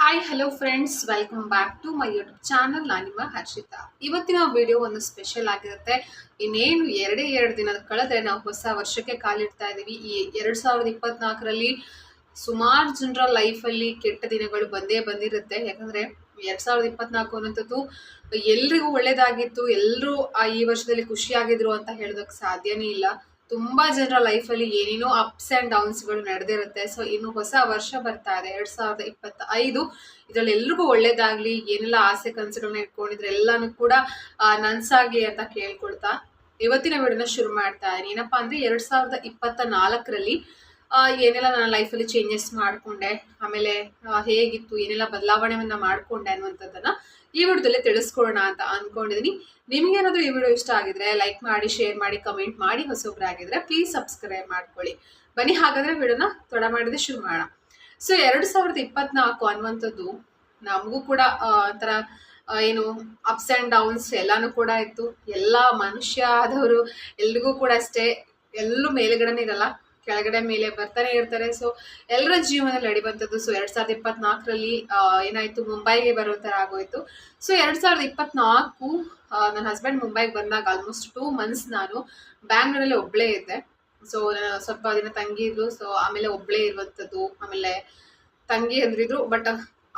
Hi hello friends welcome back to my YouTube channel ನಾನು ನಿಮ್ಮ ಹರ್ಷಿತಾ. ಇವತ್ತಿನ ವಿಡಿಯೋ ಒಂದು ಸ್ಪೆಷಲ್ ಆಗಿರುತ್ತೆ. ಇನ್ನೇನು ಎರಡೇ ಎರಡು ದಿನದ ಕಳೆದ್ರೆ ನಾವು ಹೊಸ ವರ್ಷಕ್ಕೆ ಕಾಲಿಡ್ತಾ ಇದ್ದೀವಿ. ಈ ಎರಡು ಸಾವಿರದ ಇಪ್ಪತ್ನಾಲ್ಕರಲ್ಲಿ ಸುಮಾರು ಜನರ ಲೈಫಲ್ಲಿ ಕೆಟ್ಟ ದಿನಗಳು ಬಂದೇ ಬಂದಿರುತ್ತೆ. ಯಾಕಂದರೆ ಎರಡು ಸಾವಿರದ ಇಪ್ಪತ್ನಾಲ್ಕು ಅನ್ನೋಂಥದ್ದು ಎಲ್ರಿಗೂ ಒಳ್ಳೇದಾಗಿತ್ತು. ಎಲ್ಲರೂ ಈ ವರ್ಷದಲ್ಲಿ ಖುಷಿಯಾಗಿದ್ರು ಅಂತ ಹೇಳೋದಕ್ಕೆ ಸಾಧ್ಯನೇ ಇಲ್ಲ. ತುಂಬಾ ಜನರ ಲೈಫಲ್ಲಿ ಏನೇನೋ ಅಪ್ಸ್ ಆ್ಯಂಡ್ ಡೌನ್ಸ್ಗಳು ನಡೆದಿರುತ್ತೆ. ಸೊ ಇನ್ನು ಹೊಸ ವರ್ಷ ಬರ್ತಾ ಇದೆ. ಎರಡು ಸಾವಿರದ ಇಪ್ಪತ್ತ ಐದು ಇದರಲ್ಲಿ ಎಲ್ರಿಗೂ ಒಳ್ಳೇದಾಗಲಿ, ಏನೆಲ್ಲ ಆಸೆ ಕನಸುಗಳನ್ನ ಇಟ್ಕೊಂಡಿದ್ರೆ ಎಲ್ಲನೂ ಕೂಡ ನನಸಾಗಿ ನನ್ಸಾಗ್ಲಿ ಅಂತ ಕೇಳ್ಕೊಳ್ತಾ ಇವತ್ತಿನ ವಿಡಿಯೋನ ಶುರು ಮಾಡ್ತಾ ಇದ್ದೀನಿ. ಏನಪ್ಪ ಅಂದ್ರೆ, ಎರಡು ಸಾವಿರದ ಇಪ್ಪತ್ತ ನಾಲ್ಕರಲ್ಲಿ ಏನೆಲ್ಲ ನನ್ನ ಲೈಫಲ್ಲಿ ಚೇಂಜಸ್ ಮಾಡಿಕೊಂಡೆ. ಆಮೇಲೆ ಹೇಗಿತ್ತು, ಏನೆಲ್ಲ ಬದಲಾವಣೆಯನ್ನ ಮಾಡಿಕೊಂಡೆ ಅನ್ನುವಂಥದ್ದನ್ನ ಈ ವಿಡಿಯೋದಲ್ಲಿ ತಿಳಿಸ್ಕೊಡೋಣ ಅಂತ ಅಂದ್ಕೊಂಡಿದ್ದೀನಿ ನಿಮಗೇನಾದರೂ ಈ ವಿಡಿಯೋ ಇಷ್ಟ ಆಗಿದ್ರೆ ಲೈಕ್ ಮಾಡಿ ಶೇರ್ ಮಾಡಿ ಕಮೆಂಟ್ ಮಾಡಿ ಹೊಸೊಬ್ರಾಗಿದ್ರೆ ಪ್ಲೀಸ್ ಸಬ್ಸ್ಕ್ರೈಬ್ ಮಾಡ್ಕೊಳ್ಳಿ. ಬನ್ನಿ, ಹಾಗಾದ್ರೆ ವಿಡಿಯೋನ ತೊಡ ಮಾಡಿದ್ರೆ ಶುರು ಮಾಡೋಣ. ಸೊ ಎರಡು ಸಾವಿರದ ಇಪ್ಪತ್ನಾಲ್ಕು ಅನ್ನುವಂಥದ್ದು ನಮಗೂ ಕೂಡ ಒಂಥರ ಏನು ಅಪ್ಸ್ ಆ್ಯಂಡ್ ಡೌನ್ಸ್ ಎಲ್ಲನೂ ಕೂಡ ಇತ್ತು. ಎಲ್ಲ ಮನುಷ್ಯ ಆದವರು ಎಲ್ರಿಗೂ ಕೂಡ ಅಷ್ಟೇ. ಎಲ್ಲೂ ಮೇಲುಗಡೆನೇ ಇರಲ್ಲ. ಕೆಳಗಡೆ ಮೇಲೆ ಬರ್ತಾನೆ ಇರ್ತಾರೆ. ಸೊ ಎಲ್ಲರ ಜೀವನದಲ್ಲಿ ನಡೆಯುವಂಥದ್ದು ಸೊ ಎರಡ್ ಸಾವಿರದ ಇಪ್ಪತ್ನಾಲ್ಕರಲ್ಲಿ ಏನಾಯ್ತು? ಮುಂಬೈಗೆ ಬರೋ ಥರ ಆಗೋಯ್ತು. ಸೊ ಎರಡ್ ಸಾವಿರದ ಇಪ್ಪತ್ನಾಲ್ಕು ನನ್ನ ಹಸ್ಬೆಂಡ್ ಮುಂಬೈಗೆ ಬಂದಾಗ ಆಲ್ಮೋಸ್ಟ್ ಟೂ ಮಂತ್ಸ್ ನಾನು ಬ್ಯಾಂಗ್ಳೂರಲ್ಲಿ ಒಬ್ಬಳೇ ಇದ್ದೆ. ಸೊ ಸ್ವಲ್ಪ ದಿನ ತಂಗಿ ಇದ್ಲು. ಸೊ ಆಮೇಲೆ ಒಬ್ಬಳೇ ಇರುವಂಥದ್ದು, ಆಮೇಲೆ ತಂಗಿ ಅಂದ್ರಿದ್ರು ಬಟ್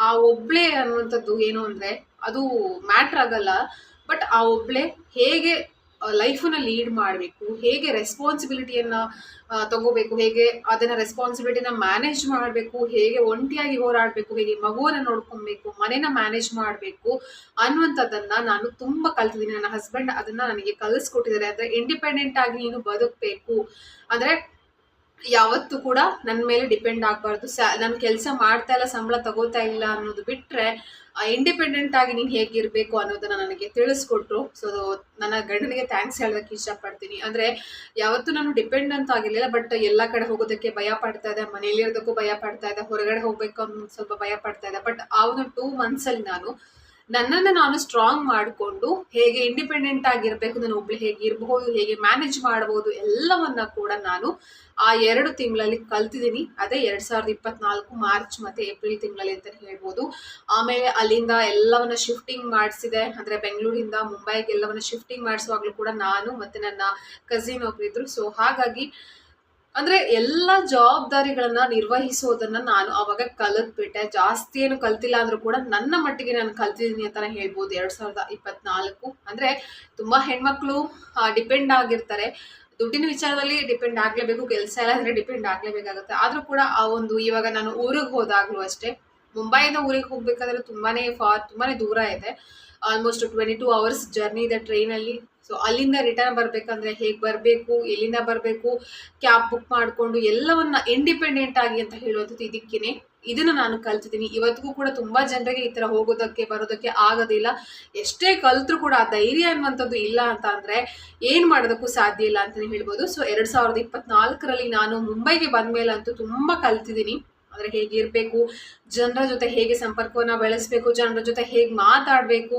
ಆ ಒಬ್ಳೆ ಅನ್ನುವಂಥದ್ದು ಏನು ಅಂದ್ರೆ, ಅದು ಮ್ಯಾಟ್ರ್ ಆಗಲ್ಲ. ಬಟ್ ಆ ಒಬ್ಳೆ ಹೇಗೆ ಲೈಫನ್ನ ಲೀಡ್ ಮಾಡಬೇಕು, ಹೇಗೆ ರೆಸ್ಪಾನ್ಸಿಬಿಲಿಟಿಯನ್ನು ತಗೋಬೇಕು, ಹೇಗೆ ಅದನ್ನ ರೆಸ್ಪಾನ್ಸಿಬಿಲಿಟಿನ ಮ್ಯಾನೇಜ್ ಮಾಡಬೇಕು, ಹೇಗೆ ಒಂಟಿಯಾಗಿ ಹೋರಾಡಬೇಕು, ಹೇಗೆ ಮಗುವನ್ನ ನೋಡ್ಕೊಬೇಕು, ಮನೇನ ಮ್ಯಾನೇಜ್ ಮಾಡಬೇಕು ಅನ್ನುವಂಥದ್ದನ್ನ ನಾನು ತುಂಬಾ ಕಲ್ತಿದ್ದೀನಿ. ನನ್ನ ಹಸ್ಬೆಂಡ್ ಅದನ್ನ ನನಗೆ ಕಲಿಸ್ಕೊಟ್ಟಿದ್ದಾರೆ. ಅಂದ್ರೆ ಇಂಡಿಪೆಂಡೆಂಟ್ ಆಗಿ ನೀನು ಬದುಕಬೇಕು. ಅಂದ್ರೆ ಯಾವತ್ತೂ ಕೂಡ ನನ್ನ ಮೇಲೆ ಡಿಪೆಂಡ್ ಆಗಬಾರ್ದು. ಸ, ನಾನು ಕೆಲಸ ಮಾಡ್ತಾ ಇಲ್ಲ, ಸಂಬಳ ತಗೋತಾ ಇಲ್ಲ ಅನ್ನೋದು ಬಿಟ್ಟರೆ ಇಂಡಿಪೆಂಡೆಂಟ್ ಆಗಿ ನೀನು ಹೇಗಿರಬೇಕು ಅನ್ನೋದನ್ನ ನನಗೆ ತಿಳಿಸ್ಕೊಟ್ರು. ಸೊ ನನ್ನ ಗಂಡನಿಗೆ ಥ್ಯಾಂಕ್ಸ್ ಹೇಳೋದಕ್ಕೆ ಇಷ್ಟಪಡ್ತೀನಿ. ಅಂದರೆ ಯಾವತ್ತೂ ನಾನು ಡಿಪೆಂಡ್ ಅಂತ ಆಗಿರಲಿಲ್ಲ ಬಟ್ ಎಲ್ಲ ಕಡೆ ಹೋಗೋದಕ್ಕೆ ಭಯ ಪಡ್ತಾ ಇದೆ ಮನೇಲಿ ಇರೋದಕ್ಕೂ ಭಯ ಪಡ್ತಾ ಇದೆ ಹೊರಗಡೆ ಹೋಗ್ಬೇಕು ಅನ್ನೋ ಸ್ವಲ್ಪ ಭಯ ಪಡ್ತಾ ಇದೆ ಬಟ್ ಆ ಒಂದು ಟೂ ಮಂತ್ಸಲ್ಲಿ ನಾನು ನನ್ನನ್ನು ನಾನು ಸ್ಟ್ರಾಂಗ್ ಮಾಡಿಕೊಂಡು ಹೇಗೆ ಇಂಡಿಪೆಂಡೆಂಟ್ ಆಗಿರಬೇಕು, ನಾನು ಒಬ್ಳು ಹೇಗೆ ಇರಬಹುದು, ಹೇಗೆ ಮ್ಯಾನೇಜ್ ಮಾಡಬಹುದು ಎಲ್ಲವನ್ನ ಕೂಡ ನಾನು ಆ ಎರಡು ತಿಂಗಳಲ್ಲಿ ಕಲ್ತಿದ್ದೀನಿ. ಅದೇ ಎರಡ್ ಸಾವಿರದ ಇಪ್ಪತ್ನಾಲ್ಕು ಮಾರ್ಚ್ ಮತ್ತೆ ಏಪ್ರಿಲ್ ತಿಂಗಳಲ್ಲಿ ಅಂತ ಹೇಳ್ಬೋದು. ಆಮೇಲೆ ಅಲ್ಲಿಂದ ಎಲ್ಲವನ್ನ ಶಿಫ್ಟಿಂಗ್ ಮಾಡಿಸಿದೆ. ಅಂದ್ರೆ ಬೆಂಗಳೂರಿಂದ ಮುಂಬೈಗೆ ಎಲ್ಲವನ್ನ ಶಿಫ್ಟಿಂಗ್ ಮಾಡಿಸುವಾಗಲೂ ಕೂಡ ನಾನು ಮತ್ತೆ ನನ್ನ ಕಸಿನ್ ಒಬ್ರಿದ್ರು. ಸೊ ಹಾಗಾಗಿ ಅಂದ್ರೆ ಎಲ್ಲ ಜವಾಬ್ದಾರಿಗಳನ್ನ ನಿರ್ವಹಿಸೋದನ್ನ ನಾನು ಅವಾಗ ಕಲಿತ್ಬಿಟ್ಟೆ. ಜಾಸ್ತಿ ಏನು ಕಲ್ತಿಲ್ಲ ಅಂದ್ರೂ ಕೂಡ ನನ್ನ ಮಟ್ಟಿಗೆ ನಾನು ಕಲ್ತಿದ್ದೀನಿ ಅಂತಾನೆ ಹೇಳ್ಬೋದು. ಎರಡ್ ಸಾವಿರದ ಇಪ್ಪತ್ನಾಲ್ಕು ಅಂದ್ರೆ ತುಂಬಾ ಹೆಣ್ಮಕ್ಳು ಡಿಪೆಂಡ್ ಆಗಿರ್ತಾರೆ. ದುಡ್ಡಿನ ವಿಚಾರದಲ್ಲಿ ಡಿಪೆಂಡ್ ಆಗ್ಲೇಬೇಕು, ಕೆಲಸ ಎಲ್ಲ ಅಂದ್ರೆ ಡಿಪೆಂಡ್ ಆಗಲೇಬೇಕಾಗುತ್ತೆ. ಆದ್ರೂ ಕೂಡ ಆ ಒಂದು ಇವಾಗ ನಾನು ಊರಿಗೆ ಹೋದಾಗ್ಲೂ ಅಷ್ಟೇ, ಮುಂಬೈಯಿಂದ ಊರಿಗೆ ಹೋಗ್ಬೇಕಾದ್ರೆ ತುಂಬಾನೇ ಫಾರ್, ತುಂಬಾನೇ ದೂರ ಇದೆ. Almost twenty two hours journey ಇದೆ ಟ್ರೈನಲ್ಲಿ ಸೊ ಅಲ್ಲಿಂದ ರಿಟರ್ನ್ ಬರಬೇಕಂದ್ರೆ ಹೇಗೆ ಬರಬೇಕು, ಎಲ್ಲಿಂದ ಬರಬೇಕು ಕ್ಯಾಬ್ ಬುಕ್ ಮಾಡಿಕೊಂಡು ಎಲ್ಲವನ್ನ ಇಂಡಿಪೆಂಡೆಂಟ್ ಆಗಿ ಅಂತ ಹೇಳುವಂಥದ್ದು ಇದಕ್ಕೇನೆ. ಇದನ್ನು ನಾನು ಕಲ್ತಿದ್ದೀನಿ. ಇವತ್ತಿಗೂ ಕೂಡ ತುಂಬಾ ಜನರಿಗೆ ಈ ತರ ಹೋಗೋದಕ್ಕೆ, ಬರೋದಕ್ಕೆ ಆಗೋದಿಲ್ಲ. ಎಷ್ಟೇ ಕಲ್ತ್ರು ಕೂಡ ಆ ಧೈರ್ಯ ಅನ್ನುವಂಥದ್ದು ಇಲ್ಲ ಅಂತ ಅಂದರೆ ಏನು ಮಾಡೋದಕ್ಕೂ ಸಾಧ್ಯ ಇಲ್ಲ ಅಂತಲೇ ಹೇಳ್ಬೋದು. ಸೊ ಎರಡು ಸಾವಿರದ ಇಪ್ಪತ್ನಾಲ್ಕರಲ್ಲಿ ನಾನು ಮುಂಬೈಗೆ ಬಂದ್ಮೇಲೆ ಅಂತೂ ತುಂಬಾ ಕಲ್ತಿದ್ದೀನಿ. ಅಂದ್ರೆ ಹೇಗೆ ಇರಬೇಕು, ಜನರ ಜೊತೆ ಹೇಗೆ ಸಂಪರ್ಕವನ್ನ ಬೆಳೆಸಬೇಕು, ಜನರ ಜೊತೆ ಹೇಗೆ ಮಾತಾಡಬೇಕು,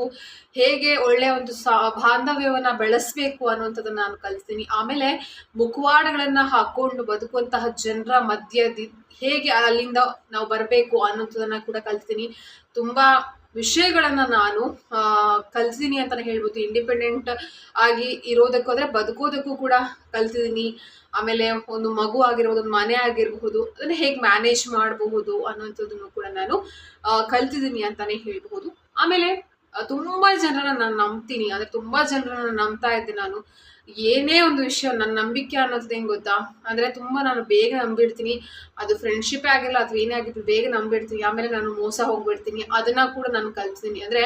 ಹೇಗೆ ಒಳ್ಳೆಯ ಒಂದು ಸಾ, ಬಾಂಧವ್ಯವನ್ನು ಬೆಳೆಸಬೇಕು ಅನ್ನುವಂಥದ್ದನ್ನು ನಾನು ಕಲಿಸ್ತೀನಿ. ಆಮೇಲೆ ಮುಖವಾಡಗಳನ್ನು ಹಾಕೊಂಡು ಬದುಕುವಂತಹ ಜನರ ಮಧ್ಯದಿ, ಹೇಗೆ ಅಲ್ಲಿಂದ ನಾವು ಬರಬೇಕು ಅನ್ನೋಂಥದ್ದನ್ನು ಕೂಡ ಕಲಿಸ್ತೀನಿ. ತುಂಬಾ ವಿಷಯಗಳನ್ನ ನಾನು ಕಲ್ತಿದ್ದೀನಿ ಅಂತಾನೆ ಹೇಳ್ಬೋದು. ಇಂಡಿಪೆಂಡೆಂಟ್ ಆಗಿ ಇರೋದಕ್ಕೂ, ಅಂದರೆ ಬದುಕೋದಕ್ಕೂ ಕೂಡ ಕಲ್ತಿದ್ದೀನಿ ಆಮೇಲೆ ಒಂದು ಮಗು ಆಗಿರ್ಬೋದು, ಒಂದು ಮನೆ ಆಗಿರಬಹುದು ಅದನ್ನ ಹೇಗೆ ಮ್ಯಾನೇಜ್ ಮಾಡಬಹುದು ಅನ್ನೋಂಥದ್ದನ್ನು ಕೂಡ ನಾನು ಕಲ್ತಿದ್ದೀನಿ ಅಂತಾನೆ ಹೇಳ್ಬಹುದು. ಆಮೇಲೆ ತುಂಬಾ ಜನರನ್ನ ನಾನು ನಂಬ್ತೀನಿ. ಅಂದ್ರೆ ತುಂಬಾ ಜನರನ್ನ ನಂಬ್ತಾ ಇದ್ದೆ ನಾನು. ಏನೇ ಒಂದು ವಿಷಯ ನನ್ನ ನಂಬಿಕೆ ಅನ್ನೋದು ಹೆಂಗ್ ಗೊತ್ತಾ? ಅಂದ್ರೆ ತುಂಬಾ ನಾನು ಬೇಗ ನಂಬಿಡ್ತೀನಿ. ಅದು ಫ್ರೆಂಡ್ಶಿಪ್ ಆಗಿಲ್ಲ ಅಥವಾ ಏನೇ ಆಗಿದ್ರು ಬೇಗ ನಂಬಿಡ್ತೀನಿ. ಆಮೇಲೆ ನಾನು ಮೋಸ ಹೋಗ್ಬಿಡ್ತೀನಿ. ಅದನ್ನ ಕೂಡ ನಾನು ಕಲ್ತಿದ್ದೀನಿ ಅಂದ್ರೆ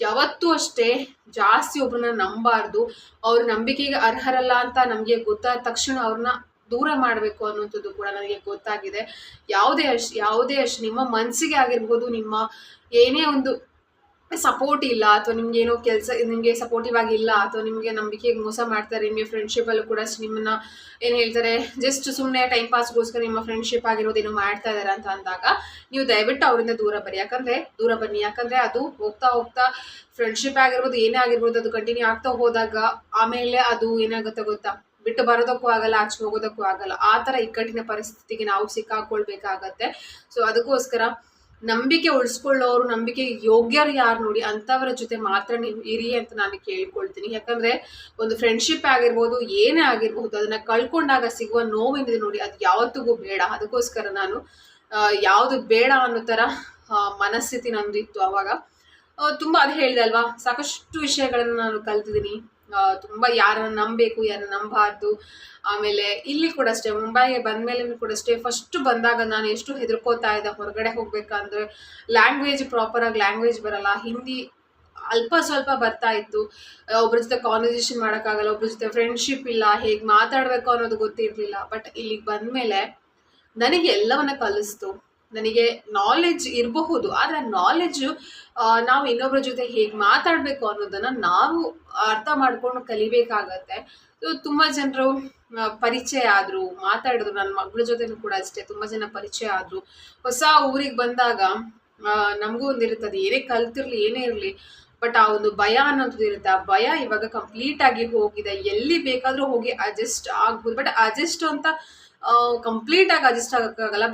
ಯಾವತ್ತೂ ಅಷ್ಟೇ ಜಾಸ್ತಿ ಒಬ್ಬರನ್ನ ನಂಬಾರ್ದು. ಅವ್ರ ನಂಬಿಕೆಗೆ ಅರ್ಹರಲ್ಲ ಅಂತ ನಮಗೆ ಗೊತ್ತಾದ ತಕ್ಷಣ ಅವ್ರನ್ನ ದೂರ ಮಾಡಬೇಕು ಅನ್ನೋಂಥದ್ದು ಕೂಡ ನನಗೆ ಗೊತ್ತಾಗಿದೆ. ಯಾವುದೇ ಅಷ್ಟು ಯಾವುದೇ ಅಷ್ಟು ನಿಮ್ಮ ಮನಸ್ಸಿಗೆ ಆಗಿರ್ಬೋದು, ನಿಮ್ಮ ಏನೇ ಒಂದು ಸಪೋರ್ಟ್ ಇಲ್ಲ, ಅಥವಾ ನಿಮ್ಗೆ ಏನೋ ಕೆಲಸ, ನಿಮಗೆ ಸಪೋರ್ಟಿವ್ ಆಗಿಲ್ಲ ಅಥವಾ ನಿಮಗೆ ನಂಬಿಕೆ ಮೋಸ ಮಾಡ್ತಾರೆ, ನಿಮಗೆ ಫ್ರೆಂಡ್ಶಿಪ್ ಅಲ್ಲೂ ಕೂಡ ನಿಮ್ಮನ್ನ ಏನು ಹೇಳ್ತಾರೆ ಜಸ್ಟ್ ಸುಮ್ಮನೆ ಟೈಮ್ ಪಾಸ್ಗೋಸ್ಕರ ನಿಮ್ಮ ಫ್ರೆಂಡ್ಶಿಪ್ ಆಗಿರೋದೇನೋ ಮಾಡ್ತಾ ಇದ್ದಾರೆ ಅಂತ ಅಂದಾಗ, ನೀವು ದಯವಿಟ್ಟು ಅವರಿಂದ ದೂರ ಬನ್ನಿ. ಯಾಕಂದ್ರೆ ದೂರ ಬನ್ನಿ. ಯಾಕಂದ್ರೆ ಅದು ಹೋಗ್ತಾ ಹೋಗ್ತಾ ಫ್ರೆಂಡ್ಶಿಪ್ ಆಗಿರ್ಬೋದು, ಏನೇ ಆಗಿರ್ಬೋದು, ಅದು ಕಂಟಿನ್ಯೂ ಆಗ್ತಾ ಹೋದಾಗ ಆಮೇಲೆ ಅದು ಏನಾಗುತ್ತೆ ಗೊತ್ತಾ? ಬಿಟ್ಟು ಬರೋದಕ್ಕೂ ಆಗಲ್ಲ, ಆಚೆ ಹೋಗೋದಕ್ಕೂ ಆಗಲ್ಲ. ಆ ಥರ ಇಕ್ಕಟ್ಟಿನ ಪರಿಸ್ಥಿತಿಗೆ ನಾವು ಸಿಕ್ಕಾಕೊಳ್ಬೇಕಾಗತ್ತೆ. ಸೊ ಅದಕ್ಕೋಸ್ಕರ ನಂಬಿಕೆ ಉಳಿಸ್ಕೊಳ್ಳೋರು ನಂಬಿಕೆ ಯೋಗ್ಯರು ಯಾರು ನೋಡಿ ಅಂಥವರ ಜೊತೆ ಮಾತ್ರ ನೀವು ಇರಿ ಅಂತ ನಾನು ಕೇಳ್ಕೊಳ್ತೀನಿ. ಯಾಕಂದ್ರೆ ಒಂದು ಫ್ರೆಂಡ್ಶಿಪ್ ಆಗಿರ್ಬೋದು ಏನೇ ಆಗಿರ್ಬೋದು ಅದನ್ನ ಕಳ್ಕೊಂಡಾಗ ಸಿಗುವ ನೋವಿಂದ ನೋಡಿ ಅದು ಯಾವತ್ತಿಗೂ ಬೇಡ. ಅದಕ್ಕೋಸ್ಕರ ನಾನು ಯಾವುದು ಬೇಡ ಅನ್ನೋ ಥರ ಮನಸ್ಥಿತಿ ನಂದು ಇತ್ತು ಅವಾಗ. ಆ, ತುಂಬಾ ಅದು ಹೇಳಿದೆ ಅಲ್ವಾ? ಸಾಕಷ್ಟು ವಿಷಯಗಳನ್ನು ನಾನು ಕಲ್ತಿದ್ದೀನಿ. ತುಂಬಾ ಯಾರನ್ನ ನಂಬಬೇಕು, ಯಾರನ್ನ ನಂಬಾರ್ದು ಆಮೇಲೆ ಇಲ್ಲಿ ಕೂಡ ಅಷ್ಟೇ, ಮುಂಬೈಗೆ ಬಂದ್ಮೇಲೆ ಕೂಡ ಅಷ್ಟೇ ಫಸ್ಟ್ ಬಂದಾಗ ನಾನು ಎಷ್ಟು ಹೆದರ್ಕೋತಾ ಇದ್ದೆ, ಹೊರಗಡೆ ಹೋಗ್ಬೇಕಂದ್ರೆ ಲ್ಯಾಂಗ್ವೇಜ್ ಪ್ರಾಪರ್ ಆಗಿ ಲ್ಯಾಂಗ್ವೇಜ್ ಬರಲ್ಲ. ಹಿಂದಿ ಅಲ್ಪ ಸ್ವಲ್ಪ ಬರ್ತಾ ಇತ್ತು. ಒಬ್ರ ಜೊತೆ ಕಾನ್ವರ್ಸೇಷನ್ ಮಾಡೋಕ್ಕಾಗಲ್ಲ, ಒಬ್ರ ಜೊತೆ ಫ್ರೆಂಡ್ಶಿಪ್ ಇಲ್ಲ, ಹೇಗೆ ಮಾತಾಡಬೇಕು ಅನ್ನೋದು ಗೊತ್ತಿರಲಿಲ್ಲ. ಬಟ್ ಇಲ್ಲಿಗೆ ಬಂದಮೇಲೆ ನನಗೆ ಎಲ್ಲವನ್ನ ಕಲಿಸ್ತು. ನನಗೆ ನಾಲೆಜ್ ಇರಬಹುದು, ಆದರೆ ನಾಲೆಜ್ ನಾವು ಇನ್ನೊಬ್ಬರ ಜೊತೆ ಹೇಗೆ ಮಾತಾಡಬೇಕು ಅನ್ನೋದನ್ನು ನಾವು ಅರ್ಥ ಮಾಡ್ಕೊಂಡು ಕಲಿಬೇಕಾಗತ್ತೆ. ಸೊ ತುಂಬ ಜನರು ಪರಿಚಯ ಆದರು, ಮಾತಾಡಿದ್ರು ನನ್ನ ಮಗಳ ಜೊತೆನೂ ಕೂಡ ಅಷ್ಟೇ, ತುಂಬ ಜನ ಪರಿಚಯ ಆದರು. ಹೊಸ ಊರಿಗೆ ಬಂದಾಗ ನಮಗೂ ಒಂದಿರುತ್ತದೆ ಏನೇ ಕಲ್ತಿರಲಿ, ಏನೇ ಇರಲಿ, ಬಟ್ ಆ ಒಂದು ಭಯ ಅನ್ನೋದು ಇರುತ್ತೆ. ಆ ಭಯ ಇವಾಗ ಕಂಪ್ಲೀಟ್ ಆಗಿ ಹೋಗಿದೆ, ಎಲ್ಲಿ ಬೇಕಾದರೂ ಹೋಗಿ ಅಡ್ಜಸ್ಟ್ ಆಗ್ಬೋದು. ಬಟ್ ಅಡ್ಜಸ್ಟ್ ಅಂತ ಕಂಪ್ಲೀಟ್ ಆಗಿ ಅಡ್ಜಸ್ಟ್ ಆಗೋಕ್ಕಾಗಲ್ಲ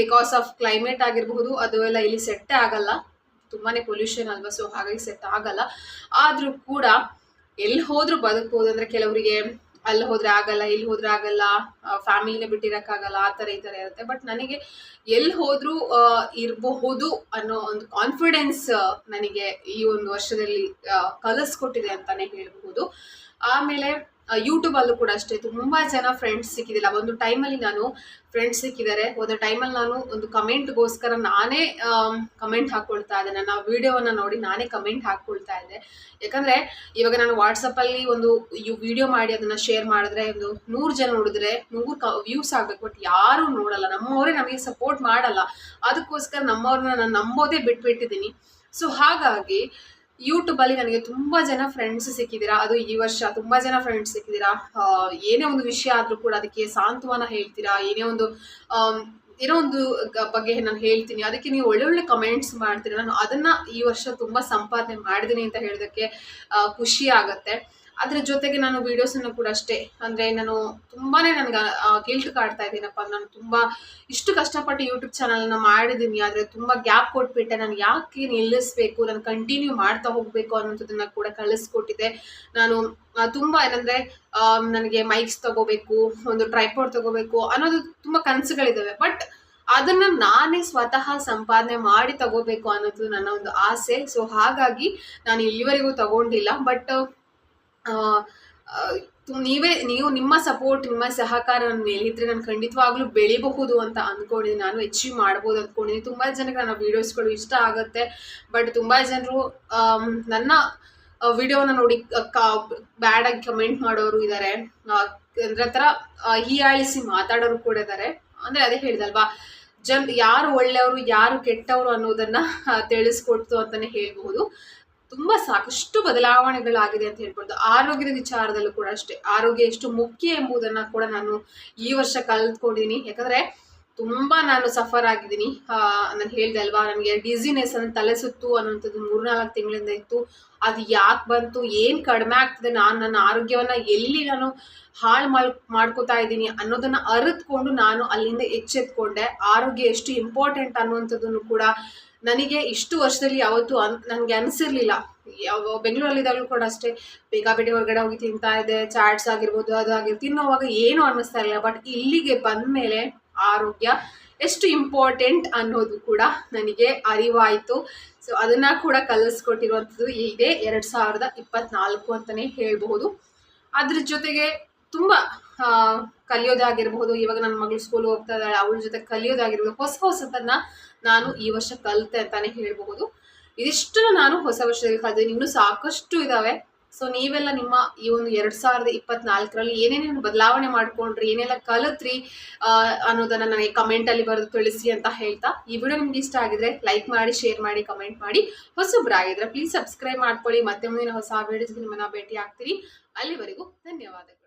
ಬಿಕಾಸ್ ಆಫ್ ಕ್ಲೈಮೇಟ್ ಆಗಿರಬಹುದು, ಅದು ಎಲ್ಲ ಇಲ್ಲಿ ಸೆಟ್ ಆಗಲ್ಲ. ತುಂಬಾನೇ ಪೊಲ್ಯೂಷನ್ ಅಲ್ವಾ ಸೊ ಹಾಗಾಗಿ ಸೆಟ್ ಆಗಲ್ಲ. ಆದರೂ ಕೂಡ ಎಲ್ಲಿ ಹೋದ್ರೂ ಬದುಕ್ಬೋದು, ಅಂದರೆ ಕೆಲವರಿಗೆ ಅಲ್ಲಿ ಹೋದ್ರೆ ಆಗಲ್ಲ ಇಲ್ಲಿ ಹೋದ್ರೆ ಆಗಲ್ಲ ಫ್ಯಾಮಿಲಿನ ಬಿಟ್ಟಿರೋಕ್ಕಾಗಲ್ಲ ಆ ಥರ ಈ ಥರ ಇರುತ್ತೆ. ಬಟ್ ನನಗೆ ಎಲ್ಲಿ ಹೋದ್ರೂ ಇರಬಹುದು ಅನ್ನೋ ಒಂದು ಕಾನ್ಫಿಡೆನ್ಸ್ ನನಗೆ ಈ ಒಂದು ವರ್ಷದಲ್ಲಿ ಕಲಿಸ್ಕೊಟ್ಟಿದೆ ಅಂತಾನೆ ಹೇಳಬಹುದು. ಆಮೇಲೆ ಯೂಟ್ಯೂಬಲ್ಲೂ ಕೂಡ ಅಷ್ಟೇ. ತುಂಬ ಜನ ಫ್ರೆಂಡ್ಸ್ ಸಿಕ್ಕಿದಿಲ್ಲ. ಒಂದು ಟೈಮಲ್ಲಿ ನಾನು ಫ್ರೆಂಡ್ಸ್ ಸಿಕ್ಕಿದ್ದಾರೆ. ಒಂದು ಟೈಮಲ್ಲಿ ನಾನು ಒಂದು ಕಮೆಂಟ್ಗೋಸ್ಕರ ನಾನೇ ಕಮೆಂಟ್ ಹಾಕ್ಕೊಳ್ತಾ ಇದ್ದೆ. ನನ್ನ ವೀಡಿಯೋವನ್ನು ನೋಡಿ ನಾನೇ ಕಮೆಂಟ್ ಹಾಕ್ಕೊಳ್ತಾ ಇದ್ದೆ. ಯಾಕಂದರೆ ಇವಾಗ ನಾನು ವಾಟ್ಸಪ್ಪಲ್ಲಿ ಒಂದು ವಿಡಿಯೋ ಮಾಡಿ ಅದನ್ನು ಶೇರ್ ಮಾಡಿದ್ರೆ ಒಂದು ನೂರು ಜನ ನೋಡಿದ್ರೆ ನೂರು ಕ ವ್ಯೂಸ್ ಆಗಬೇಕು. ಬಟ್ ಯಾರೂ ನೋಡಲ್ಲ. ನಮ್ಮವರೇ ನಮಗೆ ಸಪೋರ್ಟ್ ಮಾಡಲ್ಲ. ಅದಕ್ಕೋಸ್ಕರ ನಮ್ಮವ್ರನ್ನ ನಾನು ನಂಬೋದೇ ಬಿಟ್ಬಿಟ್ಟಿದ್ದೀನಿ. ಸೊ ಹಾಗಾಗಿ ಯೂಟ್ಯೂಬಲ್ಲಿ ನನಗೆ ತುಂಬ ಜನ ಫ್ರೆಂಡ್ಸ್ ಸಿಕ್ಕಿದ್ದೀರಾ? ಅದು ಈ ವರ್ಷ ತುಂಬ ಜನ ಫ್ರೆಂಡ್ಸ್ ಸಿಕ್ಕಿದ್ದೀರಾ? ಏನೇ ಒಂದು ವಿಷಯ ಆದರೂ ಕೂಡ ಅದಕ್ಕೆ ಸಾಂತ್ವನ ಹೇಳ್ತೀರಾ? ಏನೇ ಒಂದು ಏನೋ ಒಂದು ಬಗ್ಗೆ ನಾನು ಹೇಳ್ತೀನಿ. ಅದಕ್ಕೆ ನೀವು ಒಳ್ಳೆ ಒಳ್ಳೆ ಕಮೆಂಟ್ಸ್ ಮಾಡ್ತೀರಾ? ನಾನು ಅದನ್ನು ಈ ವರ್ಷ ತುಂಬ ಸಂಪಾದನೆ ಮಾಡಿದ್ದೀನಿ ಅಂತ ಹೇಳೋದಕ್ಕೆ ಖುಷಿ ಆಗುತ್ತೆ. ಅದ್ರ ಜೊತೆಗೆ ನಾನು ವೀಡಿಯೋಸನ್ನು ಕೂಡ ಅಷ್ಟೇ, ಅಂದರೆ ನಾನು ತುಂಬಾ ನನಗೆ ಗಿಲ್ಟ್ ಕಾಡ್ತಾ ಇದ್ದೀನಪ್ಪ. ನಾನು ತುಂಬ ಇಷ್ಟು ಕಷ್ಟಪಟ್ಟು ಯೂಟ್ಯೂಬ್ ಚಾನಲ್ನ ಮಾಡಿದ್ದೀನಿ ಆದರೆ ತುಂಬ ಗ್ಯಾಪ್ ಕೊಟ್ಬಿಟ್ಟೆ. ನಾನು ಯಾಕೆ ನಿಲ್ಲಿಸಬೇಕು? ನಾನು ಕಂಟಿನ್ಯೂ ಮಾಡ್ತಾ ಹೋಗಬೇಕು ಅನ್ನೋದನ್ನ ಕೂಡ ಕಳಿಸ್ಕೊಟ್ಟಿದ್ದೆ. ನಾನು ತುಂಬ ಏನಂದರೆ ನನಗೆ ಮೈಕ್ಸ್ ತಗೋಬೇಕು, ಒಂದು ಟ್ರೈಪೋರ್ಡ್ ತಗೋಬೇಕು ಅನ್ನೋದು ತುಂಬ ಕನಸುಗಳಿದ್ದಾವೆ ಬಟ್ ಅದನ್ನ ನಾನೇ ಸ್ವತಃ ಸಂಪಾದನೆ ಮಾಡಿ ತಗೋಬೇಕು ಅನ್ನೋದು ನನ್ನ ಒಂದು ಆಸೆ. ಸೊ ಹಾಗಾಗಿ ನಾನು ಇಲ್ಲಿವರೆಗೂ ತಗೊಂಡಿಲ್ಲ. ಬಟ್ ನೀವೇ, ನೀವು ನಿಮ್ಮ ಸಪೋರ್ಟ್ ನಿಮ್ಮ ಸಹಕಾರ ನನ್ನ ಮೇಲಿದ್ರೆ ನಾನು ಖಂಡಿತವಾಗ್ಲೂ ಬೆಳಿಬಹುದು ಅಂತ ಅಂದ್ಕೊಂಡಿದ್ದೀನಿ ನಾನು ಅಚೀವ್ ಮಾಡ್ಬೋದು ಅಂದ್ಕೊಂಡಿದ್ದೀನಿ ತುಂಬ ಜನಕ್ಕೆ ನನ್ನ ವೀಡಿಯೋಸ್ಗಳು ಇಷ್ಟ ಆಗುತ್ತೆ. ಬಟ್ ತುಂಬ ಜನರು ನನ್ನ ವಿಡಿಯೋನ ನೋಡಿ ಬ್ಯಾಡಾಗಿ ಕಮೆಂಟ್ ಮಾಡೋರು ಇದ್ದಾರೆ ಅಂದ್ರೆ ಥರ ಹೀಯಾಳಿಸಿ ಮಾತಾಡೋರು ಕೂಡ ಇದ್ದಾರೆ ಅಂದರೆ ಅದೇ ಹೇಳಿದಲ್ವಾ, ಜನ್, ಯಾರು ಒಳ್ಳೆಯವರು, ಯಾರು ಕೆಟ್ಟವರು ಅನ್ನೋದನ್ನ ತಿಳಿಸ್ಕೊಡ್ತು ಅಂತಲೇ ಹೇಳ್ಬಹುದು. ತುಂಬ ಸಾಕಷ್ಟು ಬದಲಾವಣೆಗಳಾಗಿದೆ ಅಂತ ಹೇಳ್ಬೋದು. ಆರೋಗ್ಯದ ವಿಚಾರದಲ್ಲೂ ಕೂಡ ಅಷ್ಟೇ. ಆರೋಗ್ಯ ಎಷ್ಟು ಮುಖ್ಯ ಎಂಬುದನ್ನು ಕೂಡ ನಾನು ಈ ವರ್ಷ ಕಲ್ತ್ಕೊಂಡಿದ್ದೀನಿ ಯಾಕಂದರೆ ತುಂಬ ನಾನು ಸಫರ್ ಆಗಿದ್ದೀನಿ ನಾನು ಹೇಳಿದೆ ಅಲ್ವಾ, ನನಗೆ ಡಿಸಿನೆಸ್ ಅನ್ನು ತಲೆ ಸುತ್ತು ಅನ್ನೋಂಥದ್ದು ಮೂರ್ನಾಲ್ಕು ತಿಂಗಳಿಂದ ಇತ್ತು. ಅದು ಯಾಕೆ ಬಂತು, ಏನು ಕಡಿಮೆ ಆಗ್ತದೆ, ನಾನು ನನ್ನ ಆರೋಗ್ಯವನ್ನು ಎಲ್ಲಿ ನಾನು ಹಾಳು ಮಾಡ್ ಮಾಡ್ಕೋತಾ ಇದ್ದೀನಿ ಅನ್ನೋದನ್ನು ಅರಿತ್ಕೊಂಡು ನಾನು ಅಲ್ಲಿಂದ ಎಚ್ಚೆತ್ಕೊಂಡೆ. ಆರೋಗ್ಯ ಎಷ್ಟು ಇಂಪಾರ್ಟೆಂಟ್ ಅನ್ನುವಂಥದ್ದನ್ನು ಕೂಡ ನನಗೆ ಇಷ್ಟು ವರ್ಷದಲ್ಲಿ ಯಾವತ್ತೂ ಅನ್, ನನಗೆ ಅನಿಸಿರ್ಲಿಲ್ಲ. ಯಾವ, ಬೆಂಗಳೂರಲ್ಲಿದ್ದಾಗಲೂ ಕೂಡ ಅಷ್ಟೇ ಬೇಕಾಬಿಟ್ಟಿ ಹೊರಗಡೆ ಹೋಗಿ ತಿಂತಾ ಇದೆ ಚಾಟ್ಸ್ ಆಗಿರ್ಬೋದು, ಅದು ಆಗಿರ್ಬೋದು, ತಿನ್ನೋವಾಗ ಏನು ಅನ್ನಿಸ್ತಾ ಇರಲಿಲ್ಲ. ಬಟ್ ಇಲ್ಲಿಗೆ ಬಂದ ಮೇಲೆ ಆರೋಗ್ಯ ಎಷ್ಟು ಇಂಪಾರ್ಟೆಂಟ್ ಅನ್ನೋದು ಕೂಡ ನನಗೆ ಅರಿವಾಯಿತು. ಸೊ ಅದನ್ನು ಕೂಡ ಕಲಿಸ್ಕೊಟ್ಟಿರುವಂಥದ್ದು ಇದೇ ಎರಡು ಸಾವಿರದ ಇಪ್ಪತ್ತ್ನಾಲ್ಕು ಅಂತಲೇ ಹೇಳಬಹುದು. ಅದ್ರ ಜೊತೆಗೆ ತುಂಬ ಕಲಿಯೋದಾಗಿರ್ಬಹುದು ಇವಾಗ ನನ್ನ ಮಗಳು ಸ್ಕೂಲ್ ಹೋಗ್ತಾ ಇದ್ದಾಳೆ, ಅವಳ ಜೊತೆ ಕಲಿಯೋದಾಗಿರ್ಬೋದು ಹೊಸ ಹೊಸತನ್ನ ನಾನು ಈ ವರ್ಷ ಕಲಿತೆ ಅಂತಾನೆ ಹೇಳಬಹುದು. ಇದಿಷ್ಟನ್ನು ನಾನು ಹೊಸ ವರ್ಷದಲ್ಲಿ ಕಲಿತೀನಿ ಇನ್ನೂ ಸಾಕಷ್ಟು ಇದ್ದಾವೆ ಸೊ ನೀವೆಲ್ಲ ನಿಮ್ಮ ಈ ಒಂದು ಎರಡು ಸಾವಿರದ ಇಪ್ಪತ್ನಾಲ್ಕರಲ್ಲಿ ಏನೇನೇನು ಬದಲಾವಣೆ ಮಾಡ್ಕೊಂಡ್ರಿ, ಏನೆಲ್ಲ ಕಲಿತ್ರಿ ಅನ್ನೋದನ್ನು ನನಗೆ ಕಮೆಂಟಲ್ಲಿ ಬರೆದು ತಿಳಿಸಿ ಅಂತ ಹೇಳ್ತಾ, ಈ ವಿಡಿಯೋ ನಿಮ್ಗೆ ಇಷ್ಟ ಆಗಿದ್ರೆ ಲೈಕ್ ಮಾಡಿ ಶೇರ್ ಮಾಡಿ ಕಮೆಂಟ್ ಮಾಡಿ. ಹೊಸಬ್ರಾಗಿದ್ರೆ ಪ್ಲೀಸ್ ಸಬ್ಸ್ಕ್ರೈಬ್ ಮಾಡ್ಕೊಳ್ಳಿ. ಮತ್ತೆ ಮುಂದಿನ ಹೊಸ ವಿಡಿಯೋಸ್ಗೆ ನಿಮ್ಮನ್ನ ಭೇಟಿ ಆಗ್ತೀರಿ ಅಲ್ಲಿವರೆಗೂ ಧನ್ಯವಾದಗಳು.